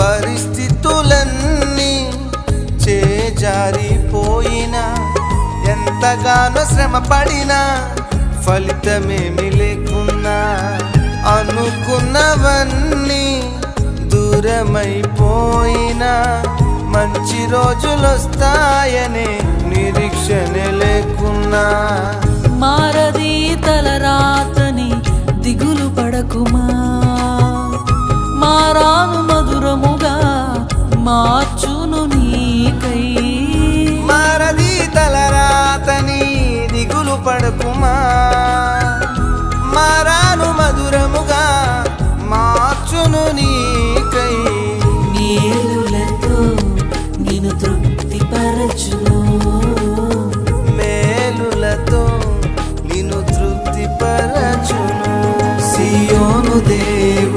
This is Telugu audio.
పరిస్థితులన్నీ చేజారిపోయినా ఎంతగానో శ్రమ పడినా ఫలితమేమి లేకున్నా అనుకున్నవన్నీ దూరమైపోయినా మంచి రోజులొస్తాయనే నిరీక్షణ లేకున్నా. మారది తలరాతని దిగులు పడకుమా? మారాను మా మార్చును నీకై. మరది తలరాతని దిగులు పడకుమా? మరాను మధురముగా మార్చును నీకై. మేలులతో నిన్ను తృప్తిపరచును. మేలులతో నిన్ను తృప్తిపరచును. సియోను దేవు